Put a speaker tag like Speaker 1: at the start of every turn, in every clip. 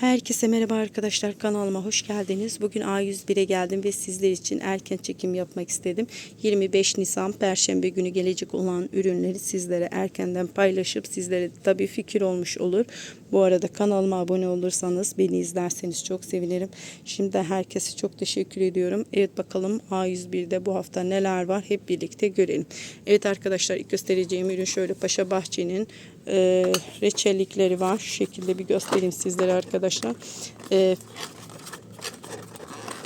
Speaker 1: Herkese merhaba arkadaşlar kanalıma hoş geldiniz. Bugün A101'e geldim ve sizler için erken çekim yapmak istedim. 25 Nisan Perşembe günü gelecek olan ürünleri sizlere erkenden paylaşıp sizlere tabi fikir olmuş olur. Bu arada kanalıma abone olursanız beni izlerseniz çok sevinirim. Şimdi herkese çok teşekkür ediyorum. Evet bakalım A101'de bu hafta neler var hep birlikte görelim. Evet arkadaşlar ilk göstereceğim ürün şöyle Paşa Bahçe'nin e, reçellikleri var. Şu şekilde bir göstereyim sizlere arkadaşlar. E,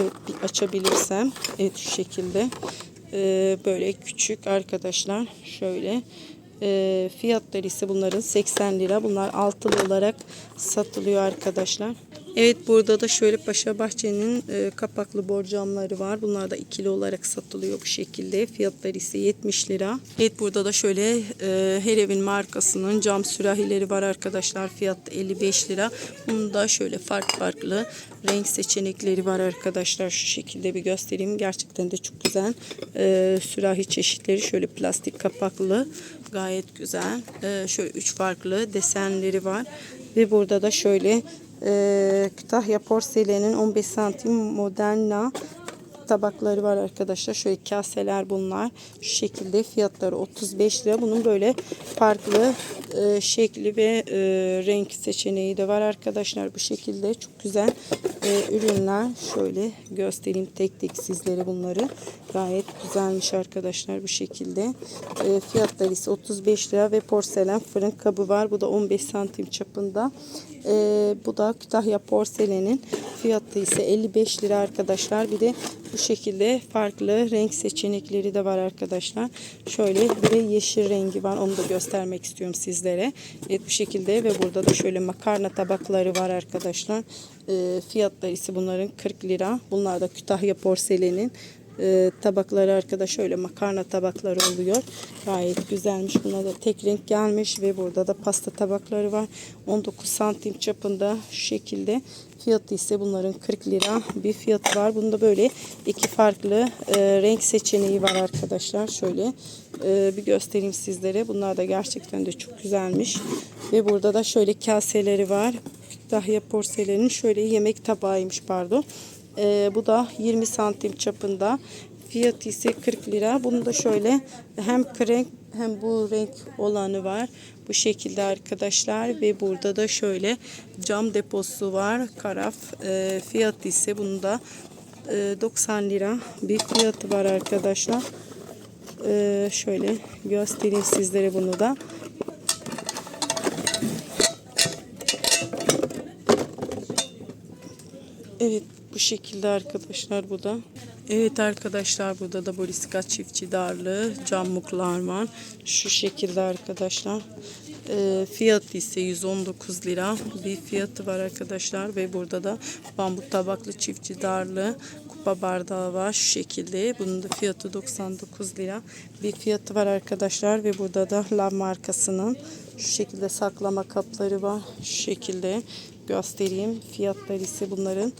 Speaker 1: evet bir açabilirsem. Evet şu şekilde. E, böyle küçük arkadaşlar. Şöyle. E, fiyatları ise bunların 80 lira. Bunlar altılı olarak satılıyor arkadaşlar. Evet burada da şöyle Paşa Bahçe'nin e, kapaklı borcamları var. Bunlar da ikili olarak satılıyor bu şekilde. Fiyatları ise 70 lira. Evet burada da şöyle e, her evin markasının cam sürahileri var arkadaşlar. Fiyat 55 lira. Bunda şöyle farklı farklı renk seçenekleri var arkadaşlar. Şu şekilde bir göstereyim. Gerçekten de çok güzel e, sürahi çeşitleri. Şöyle plastik kapaklı. Gayet güzel. E, şöyle üç farklı desenleri var. Ve burada da şöyle e, Kütahya porselenin 15 santim Moderna tabakları var arkadaşlar. Şöyle kaseler bunlar. Şu şekilde fiyatları 35 lira. Bunun böyle farklı e, şekli ve e, renk seçeneği de var arkadaşlar. Bu şekilde çok güzel e, ürünler. Şöyle göstereyim tek tek sizlere bunları. Gayet güzelmiş arkadaşlar bu şekilde. E, fiyatları ise 35 lira ve porselen fırın kabı var. Bu da 15 santim çapında. E, bu da Kütahya porselenin fiyatı ise 55 lira arkadaşlar. Bir de bu şekilde farklı renk seçenekleri de var arkadaşlar. Şöyle bir yeşil rengi var. Onu da göstermek istiyorum sizlere. Evet bu şekilde ve burada da şöyle makarna tabakları var arkadaşlar. E, fiyatları ise bunların 40 lira. Bunlar da Kütahya porselenin e, tabakları arkadaş şöyle makarna tabakları oluyor. Gayet güzelmiş. Buna da tek renk gelmiş ve burada da pasta tabakları var. 19 santim çapında şu şekilde. Fiyatı ise bunların 40 lira bir fiyatı var. Bunda böyle iki farklı e, renk seçeneği var arkadaşlar. Şöyle e, bir göstereyim sizlere. Bunlar da gerçekten de çok güzelmiş. Ve burada da şöyle kaseleri var. Dahya porselenin şöyle yemek tabağıymış pardon. Ee, bu da 20 santim çapında. Fiyatı ise 40 lira. Bunu da şöyle hem renk hem bu renk olanı var. Bu şekilde arkadaşlar ve burada da şöyle cam deposu var. Karaf e, fiyatı ise bunun da e, 90 lira bir fiyatı var arkadaşlar. E, şöyle göstereyim sizlere bunu da. Evet bu şekilde arkadaşlar bu da. Evet arkadaşlar burada da Borisika çiftçi darlı camlıklar var. Şu şekilde arkadaşlar. E, fiyatı ise 119 lira bir fiyatı var arkadaşlar ve burada da bambu tabaklı çiftçi darlı kupa bardağı var şu şekilde. Bunun da fiyatı 99 lira bir fiyatı var arkadaşlar ve burada da Lav markasının şu şekilde saklama kapları var. Şu şekilde göstereyim. Fiyatları ise bunların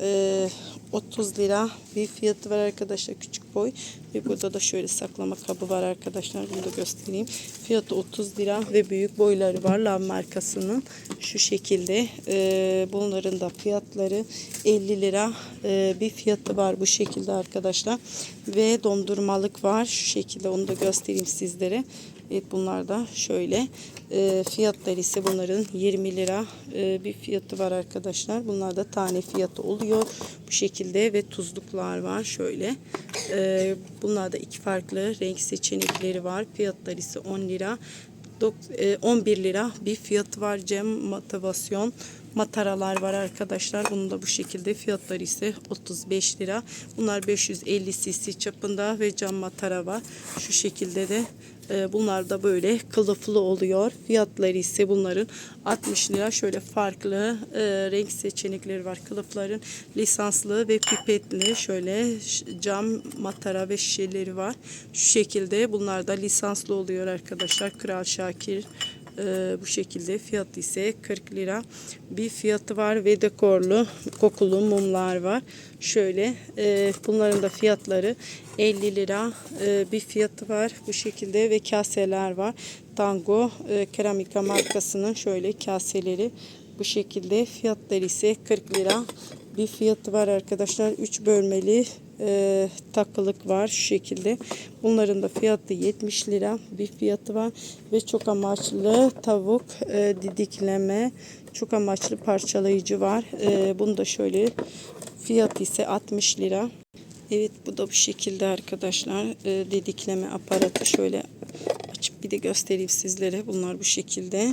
Speaker 1: e, 30 lira bir fiyatı var arkadaşlar küçük boy. Ve burada da şöyle saklama kabı var arkadaşlar bunu da göstereyim. Fiyatı 30 lira ve büyük boyları var Lav markasının şu şekilde. E, bunların da fiyatları 50 lira. E, bir fiyatı var bu şekilde arkadaşlar. Ve dondurmalık var şu şekilde onu da göstereyim sizlere Evet bunlar da şöyle e, fiyatları ise bunların 20 lira e, bir fiyatı var arkadaşlar. Bunlar da tane fiyatı oluyor bu şekilde ve tuzluklar var şöyle. E, bunlar da iki farklı renk seçenekleri var. Fiyatları ise 10 lira. Dok- e, 11 lira bir fiyatı var cem motivasyon mataralar var arkadaşlar. Bunun da bu şekilde fiyatları ise 35 lira. Bunlar 550 cc çapında ve cam matara var. Şu şekilde de e, bunlar da böyle kılıflı oluyor. Fiyatları ise bunların 60 lira. Şöyle farklı e, renk seçenekleri var. Kılıfların lisanslı ve pipetli şöyle cam matara ve şişeleri var. Şu şekilde bunlar da lisanslı oluyor arkadaşlar. Kral Şakir Ee, bu şekilde fiyatı ise 40 lira bir fiyatı var ve dekorlu kokulu mumlar var. Şöyle e, bunların da fiyatları 50 lira e, bir fiyatı var bu şekilde ve kaseler var. Tango e, Keramika markasının şöyle kaseleri bu şekilde fiyatları ise 40 lira bir fiyatı var arkadaşlar 3 bölmeli e, takılık var şu şekilde. Bunların da fiyatı 70 lira bir fiyatı var ve çok amaçlı tavuk e, didikleme çok amaçlı parçalayıcı var. E, bunu da şöyle fiyatı ise 60 lira. Evet bu da bu şekilde arkadaşlar e, didikleme aparatı şöyle açıp bir de göstereyim sizlere. Bunlar bu şekilde.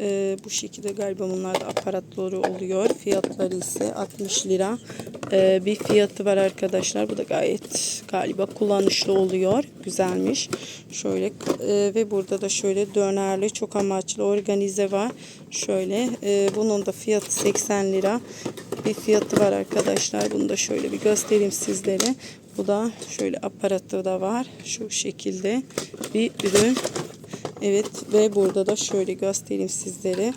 Speaker 1: Ee, bu şekilde galiba bunlar da aparatları oluyor. Fiyatları ise 60 lira. Ee, bir fiyatı var arkadaşlar. Bu da gayet galiba kullanışlı oluyor. Güzelmiş. Şöyle e, ve burada da şöyle dönerli çok amaçlı organize var. Şöyle e, bunun da fiyatı 80 lira. Bir fiyatı var arkadaşlar. Bunu da şöyle bir göstereyim sizlere. Bu da şöyle aparatı da var. Şu şekilde bir ürün. Evet ve burada da şöyle göstereyim sizlere.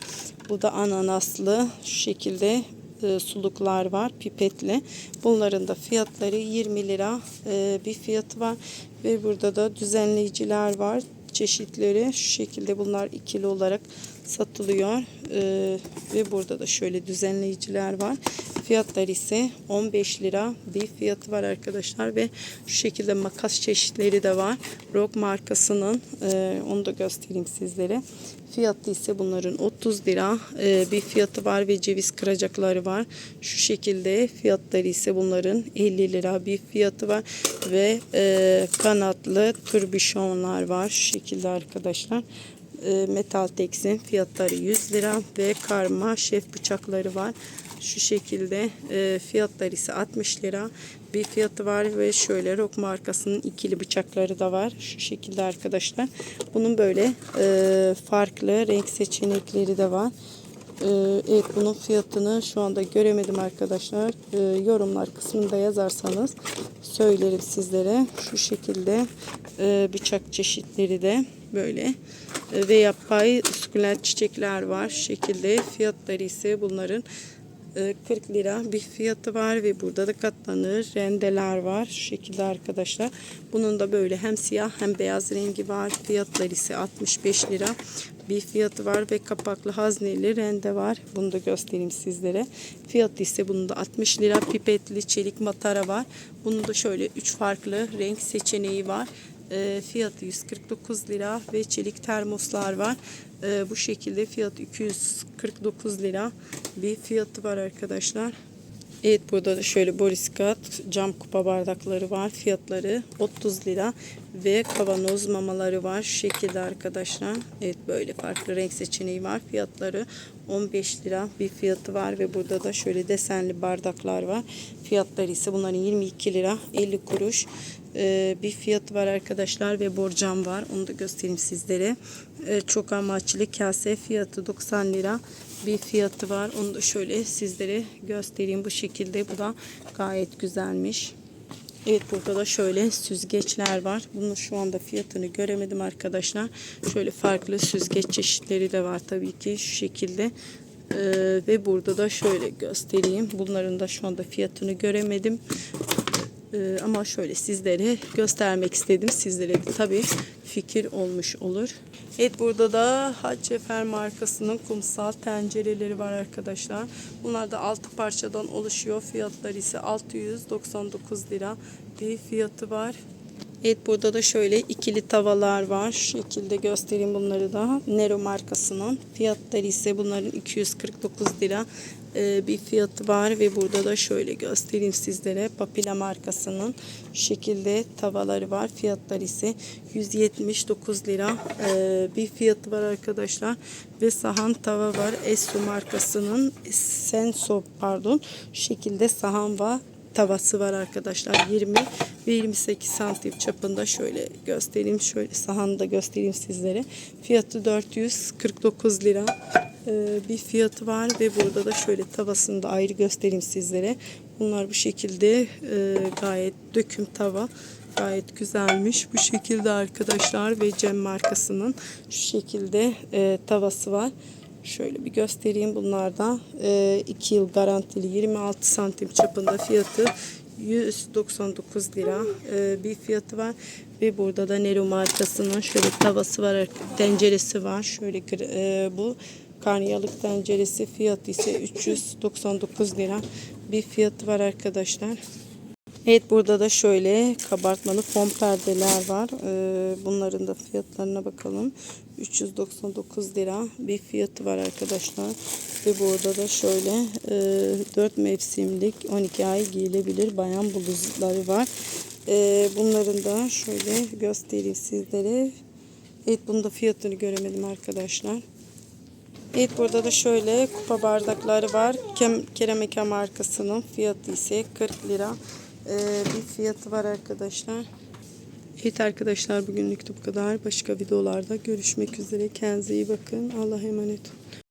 Speaker 1: Bu da ananaslı şu şekilde e, suluklar var pipetli. Bunların da fiyatları 20 lira e, bir fiyatı var. Ve burada da düzenleyiciler var. Çeşitleri şu şekilde bunlar ikili olarak satılıyor. E, ve burada da şöyle düzenleyiciler var. Fiyatları ise 15 lira bir fiyatı var arkadaşlar ve şu şekilde makas çeşitleri de var. Rock markasının e, onu da göstereyim sizlere. Fiyatı ise bunların 30 lira e, bir fiyatı var ve ceviz kıracakları var. Şu şekilde fiyatları ise bunların 50 lira bir fiyatı var ve e, kanatlı turbişonlar var. Şu şekilde arkadaşlar e, metal teksin fiyatları 100 lira ve karma şef bıçakları var. Şu şekilde e, fiyatları ise 60 lira bir fiyatı var ve şöyle Rock markasının ikili bıçakları da var. Şu şekilde arkadaşlar. Bunun böyle e, farklı renk seçenekleri de var. E, evet bunun fiyatını şu anda göremedim arkadaşlar. E, yorumlar kısmında yazarsanız söylerim sizlere. Şu şekilde e, bıçak çeşitleri de böyle e, ve yapay sukulent çiçekler var. Şu şekilde fiyatları ise bunların 40 lira bir fiyatı var ve burada da katlanır rendeler var şu şekilde arkadaşlar. Bunun da böyle hem siyah hem beyaz rengi var. Fiyatları ise 65 lira bir fiyatı var ve kapaklı hazneli rende var. Bunu da göstereyim sizlere. Fiyatı ise bunun da 60 lira. Pipetli çelik matara var. Bunun da şöyle 3 farklı renk seçeneği var. E, fiyatı 149 lira ve çelik termoslar var. E, bu şekilde fiyat 249 lira bir fiyatı var arkadaşlar. Evet burada da şöyle Boriskat cam kupa bardakları var. Fiyatları 30 lira ve kavanoz mamaları var. Şekilde arkadaşlar. Evet böyle farklı renk seçeneği var. Fiyatları 15 lira bir fiyatı var ve burada da şöyle desenli bardaklar var. Fiyatları ise bunların 22 lira 50 kuruş Ee, bir fiyatı var arkadaşlar ve borcam var. Onu da göstereyim sizlere. Ee, çok amaçlı kase fiyatı 90 lira bir fiyatı var. Onu da şöyle sizlere göstereyim bu şekilde. Bu da gayet güzelmiş. Evet burada da şöyle süzgeçler var. Bunun şu anda fiyatını göremedim arkadaşlar. Şöyle farklı süzgeç çeşitleri de var tabii ki şu şekilde. Ee, ve burada da şöyle göstereyim. Bunların da şu anda fiyatını göremedim. Ee, ama şöyle sizlere göstermek istedim. Sizlere de tabii fikir olmuş olur. Evet burada da Haccefer markasının kumsal tencereleri var arkadaşlar. Bunlar da 6 parçadan oluşuyor. Fiyatları ise 699 lira bir fiyatı var. Evet burada da şöyle ikili tavalar var. Şu şekilde göstereyim bunları da. Nero markasının. Fiyatları ise bunların 249 lira e, bir fiyatı var ve burada da şöyle göstereyim sizlere. Papila markasının şu şekilde tavaları var. Fiyatları ise 179 lira e, bir fiyatı var arkadaşlar. Ve sahan tava var. Esso markasının Senso pardon. Şu şekilde sahan var tavası var arkadaşlar 20 ve 28 santim çapında şöyle göstereyim şöyle sahanı da göstereyim sizlere fiyatı 449 lira Ee, bir fiyatı var ve burada da şöyle tavasını da ayrı göstereyim sizlere bunlar bu şekilde e, gayet döküm tava Gayet güzelmiş. Bu şekilde arkadaşlar ve Cem markasının şu şekilde e, tavası var. Şöyle bir göstereyim. Bunlar da 2 yıl garantili 26 santim çapında fiyatı 199 lira e, bir fiyatı var. Ve burada da Nero markasının şöyle tavası var. Tenceresi var. Şöyle e, bu karnıyarık tenceresi fiyatı ise 399 lira bir fiyatı var arkadaşlar. Evet burada da şöyle kabartmalı fon perdeler var. Ee, bunların da fiyatlarına bakalım. 399 lira bir fiyatı var arkadaşlar. Ve burada da şöyle e, 4 mevsimlik 12 ay giyilebilir bayan bluzları var. Ee, bunların da şöyle göstereyim sizlere. Evet bunun da fiyatını göremedim arkadaşlar. Evet burada da şöyle kupa bardakları var. Kem, Keramika markasının fiyatı ise 40 lira. Ee, bir fiyatı var arkadaşlar. Evet arkadaşlar bugünlük bu kadar. Başka videolarda görüşmek üzere. Kendinize iyi bakın. Allah'a emanet olun.